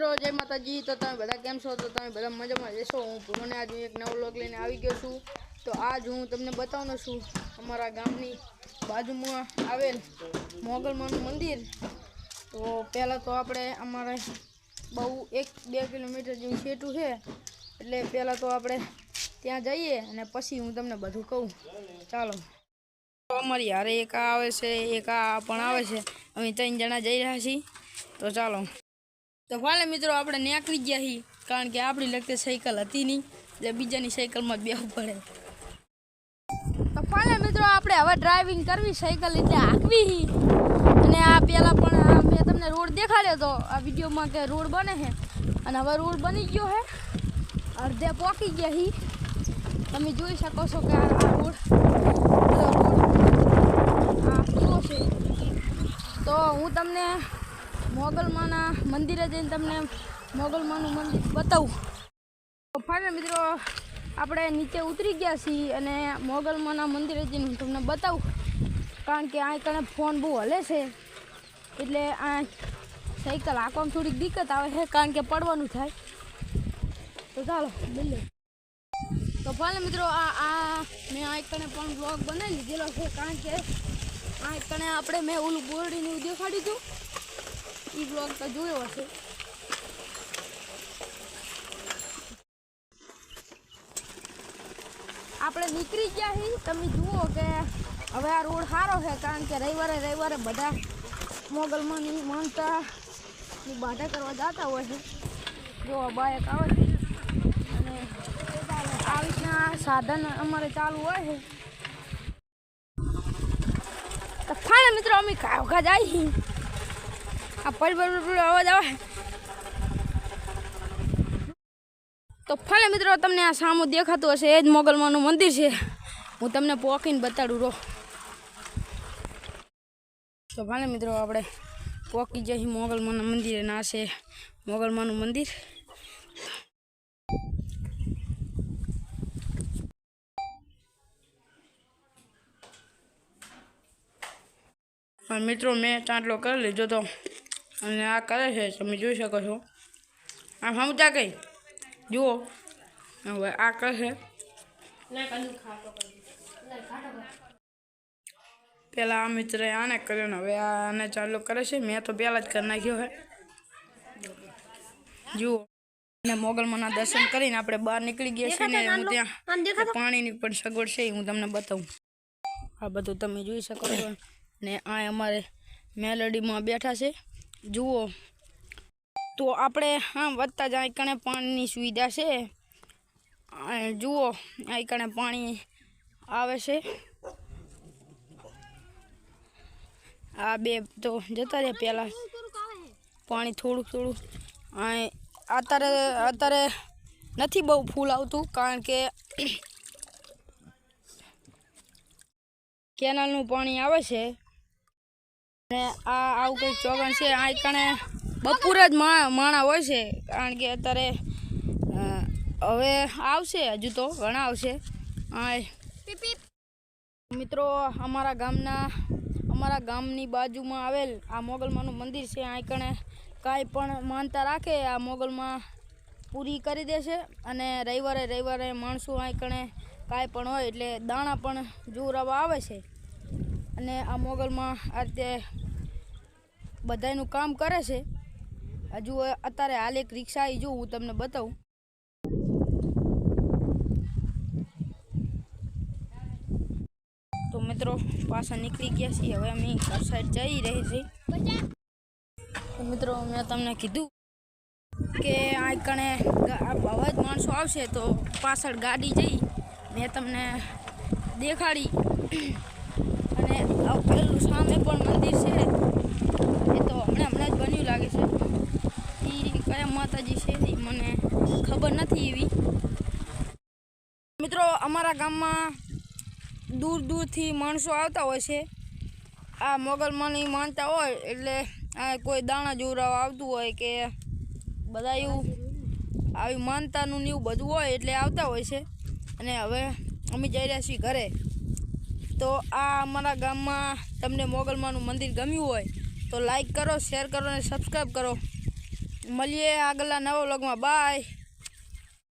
મિત્રો, જય માતાજી. તો તમે બધા કેમ છો? તો તમે બધા મજામાં જશો હું પૂરોને આજ એક નવો લોક લઈને આવી ગયો છું. તો આજ હું તમને બતાવવાનો છું. અમારા ગામની બાજુમાં આવેલ મોગલમાનું મંદિર. તો પહેલાં તો આપણે અમારે બહુ એક બે કિલોમીટર જેવું સેટું છે. એટલે પહેલાં તો આપણે ત્યાં જઈએ અને પછી હું તમને બધું કહું. ચાલો. અમારી હારે એક આ આવે છે, એક આ પણ આવે છે. અમે ત્રણ જણા જઈ રહ્યા છીએ. તો ચાલો. તો ફાલે મિત્રો આપણે નીકળી ગયા છીએ કારણ કે આપણી લગતે સાયકલ હતી નહીં, એટલે બીજાની સાયકલમાં જ બેસવું પડે. તો પાલે મિત્રો, આપણે હવે ડ્રાઇવિંગ કરવી સાયકલ એટલે હાંકવી અને આ પહેલાં પણ મેં તમને રોડ દેખાડ્યો હતો આ વિડીયોમાં કે રોડ બને છે અને હવે રોડ બની ગયો છે અડધે પહોંચી ગયા હી. તમે જોઈ શકો છો કે આ રોડ બધો રોડ આ પૂરો છે તો હું તમને મોગલમાના મંદિરે જઈને તમને મોગલમાનું મંદિર બતાવું. ફાઇનલ મિત્રો, આપણે નીચે ઉતરી ગયા છીએ અને મોગલમાના મંદિરે જઈને હું તમને બતાવું. કારણ કે આ કણે ફોન બહુ હલે છે. એટલે આ સાયકલ હાંકવામાં થોડીક દિક્કત આવે છે, કારણ કે પડવાનું થાય. તો ચાલો, બિલ્લે. તો ફાઇનલ મિત્રો, આ આ, મેં આ કણે પણ બ્લોગ બનાવી લીધેલો છે, કારણ કે આ કણે આપણે, મેં ઓલું બોરડીનું દેખાડ્યું હતું. એ બ્લોગ તો જોયો હશે. આપણે નીકળી ગયા છીએ તમે જુઓ કે હવે આ રોડ સારો છે, કારણ કે રવિવારે રવિવારે બધા મોગલમાંની માનતા ની બાધા કરવા જતા હોય છે. જો બાયક આવે છે. અને આવી રીતના સાધન અમારે ચાલુ હોય છે. તો ફાઇનલ મિત્રો, અમે કાવકા જાય છીએ આ પડ પડ અવાજ આવે. તો ફાલે મિત્રો, તમને આ સામું દેખાતું હશે, એ જ મોગલમાનું મંદિર છે. હું તમને પોકીને બતાડું રો તો ફાલે મિત્રો, આપણે પોકી જઈ મોગલમાના મંદિરે ના છે મોગલમાનું મંદિર. મિત્રો, મેં ચાંટલો કરી લીધો તો અને આ કરે છે તમે જોઈ શકો છો. આ સમજા કઈ? જુઓ. હવે આ કરે છે. પેલા આ મિત્રે આને કર્યો ને હવે આને ચાલુ કરે છે. મેં તો પહેલાં જ કરી નાખ્યો છે. જુઓ. અને મોગલમાંના દર્શન કરીને આપણે બહાર નીકળી ગયા છીએ ને હું ત્યાં. પાણીની પણ સગવડ છે હું તમને બતાવું. આ બધું તમે જોઈ શકો છો. ને આ અમારે મેલડીમાં બેઠા છે. જુઓ. તો આપણે, હા, વધતા જ આઈકણે પાણીની સુવિધા છે. જુઓ આઈકણે પાણી આવે છે. આ બે તો જતા રહ્યા પહેલાં. પાણી થોડુંક થોડું અત્યારે અત્યારે નથી બહુ ફૂલ આવતું કારણ કે કેનાલનું પાણી આવે છે. અને આ આવું કંઈક ચોગણ છે. આ કણે બપોરે જ માણા હોય છે. કારણ કે અત્યારે હવે આવશે હજુ તો, ઘણા આવશે. મિત્રો, અમારા ગામના, અમારા ગામની બાજુમાં આવેલ આ મોગલમાનું મંદિર છે. આ કણે કાંઈ પણ માનતા રાખે, આ મોગલમાં પૂરી કરી દેશે અને રવિવારે રવિવારે માણસો આ કણે કાંઈ પણ હોય એટલે દાણા પણ જોરાવા આવે છે. અને આ મોગલમાં આ રીતે બધાયનું કામ કરે છે. હજુ અત્યારે હાલ એક રિક્ષા આવી જોઉં, હું તમને બતાવું. તો મિત્રો, પાછા નીકળી ગયા છીએ. હવે અમે ઘર સાઈડ જઈ રહી છીએ. તો મિત્રો, મેં તમને કીધું કે આ કણે અવાજ માણસો આવશે તો પાછળ ગાડી જઈ, મેં તમને દેખાડી. અને પેલું સામે પણ મંદિર છે. એ તો હમણાં હમણાં જ બન્યું લાગે છે. એ કયા માતાજી છે એ મને ખબર નથી એવી. મિત્રો, અમારા ગામમાં દૂર દૂરથી માણસો આવતા હોય છે. આ મોગલમાંની માનતા હોય એટલે આ કોઈ દાણા જોરાવા આવતું હોય કે બધા એવું આવી માનતાનું ને એવું બધું હોય એટલે આવતા હોય છે. અને હવે અમે જઈ રહ્યા છીએ ઘરે. તો આ અમારા ગામમાં તમને મોગલમાનું મંદિર ગમ્યું હોય તો લાઈક કરો શેર કરો અને સબસ્ક્રાઈબ કરો. મળીએ આગળના નવા વ્લોગમાં બાય